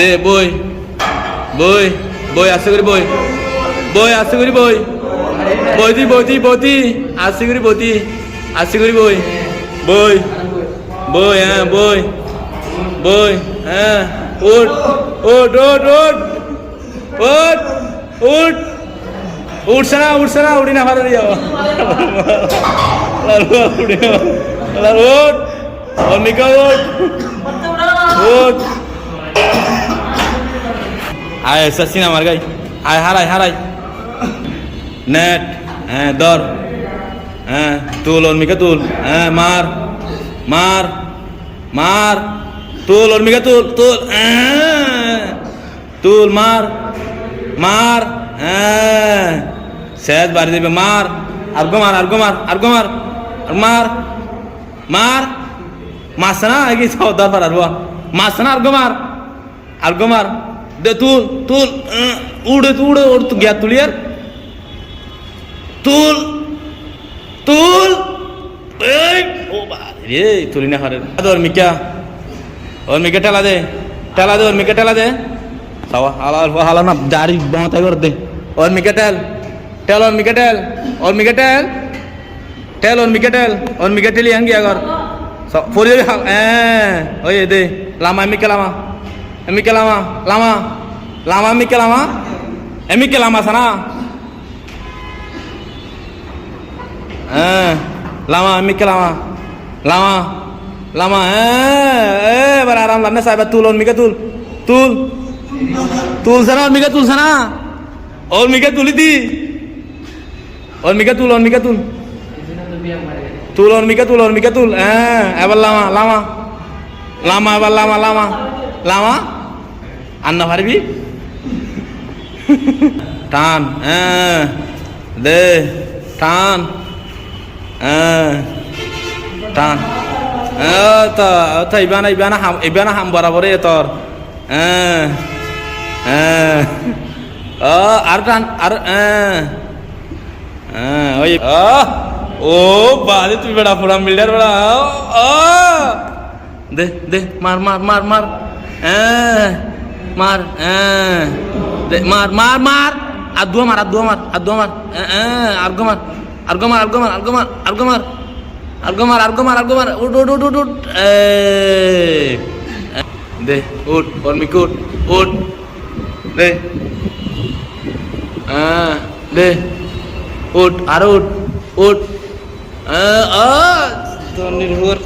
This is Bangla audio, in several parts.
দে, বই। বই বই আস্তে করে বই। বই আস্তে করে বই। বইতি বইতি বইতি আস্তে করে বইতি আস্তে করে বই। বই বই হ্যাঁ বই। বই হ্যাঁ উঠ উঠ উঠ উঠ। উঠ উঠ। উঠছে না উঠছে না উঠি না, ভালো যাব উঠি না। উঠ। উঠ উঠ। আয় সচিন আমার গাই। আয় হারাই হারাই। নেট হ্যাঁ দর হ্যাঁ তুল অর্মিকা তুল। হ্যাঁ মার মার মার। তুল অর্মিকা তুল তুল হ্যাঁ। তুল, মার মার হ্যাঁ। শেষ বাড়ি দেবে, মার। আর গো মার, আর গো মার, আর গো মার, আর মার মার। মাস না আগে দরবার আর মাস না, আর গো মার, আর গো दे तूल तूल उड़े तू उड़े और तू गया तूल यार तूल तूल ओ रे तुली ना हरे और मिक्या और मिक्या टला दे टला दे और मिक्या टला दे सावा हाला हाला ना दारी बहुत है कर दे और मिक्या टल टल और मिक्या टल और मिक्या टल टल और मिक्या टल और मिक्या टली हंगी अगर फोर ए ओए दे लामा मिक्या लामा मिक्या लामा लामा লামা মিকা লামা? এমিকে লামা সানা? হ্যাঁ লামা মিকে লামা? লামা লামা হ্যাঁ এবার আরাম লামনে সাহেব, তুল, ওর মিকে তুল তুল। তুল সানা, ওর মিকে তুল সানা। ওর মিকে তুলি দি। ওর মিকে তুল, ওর মিকে তুল। তুল, ওর মিকে তুল, ওর মিকে তুল। হ্যাঁ এবার লামা লামা। লামা, এবার লামা লামা। লামা। পারবি টান দে, টান টান। তো ইবানা ইবানা হাম ইবানা হাম বরাবর তোর। আর টান, আর ওই ও বাদে তুই বেড়া, পুরা মিল্ডার বেড়া দে দে, মার মার মার মার মার হ্যাঁ মার মার মার আর দুয়া মার আর দুয়া মার আর দুয়া মার হ্যাঁ আর গো মার আর গো মার আর গো মার আর গো মার আর গো মার আর গো মার আর গো মার আর গো মার উঠ উঠ উঠ উঠ উঠ দে উঠ কর্মিক উঠ উঠ দে হ্যাঁ দে উঠ আর উঠ উঠ নির্ভর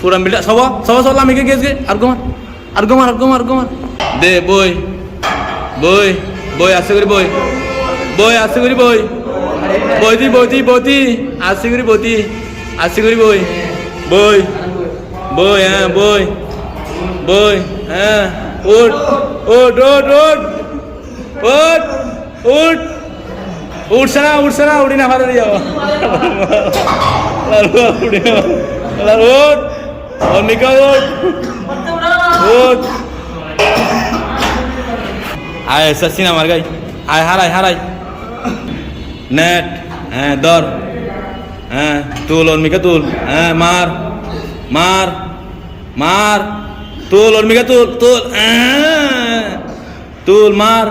পুরা মিলা সব সব সব আমি গেছে আর গোমার আর গোমার আর গোমার আর গোমার দে বই বই বই আসে করি বই। বই আসে করি বই। বইতি বইতি বইতি আসে করি বইতি আসে করি বই। বই বই হ্যাঁ বই। বই হ্যাঁ উঠ উঠ উঠ উঠ। উঠ উঠ। উঠছে না উঠছে না উঠি না ভালো উঠি না উঠ। অমিকা উঠ। উঠ। আয় সচিন আমার গাই আয়, হারাই হারাই। নেট হ্যাঁ দর হ্যাঁ তুল অর্মিকা, তুল। হ্যাঁ মার মার মার। তুল অর্মিকা, তুল তুল হ্যাঁ তুল, মার।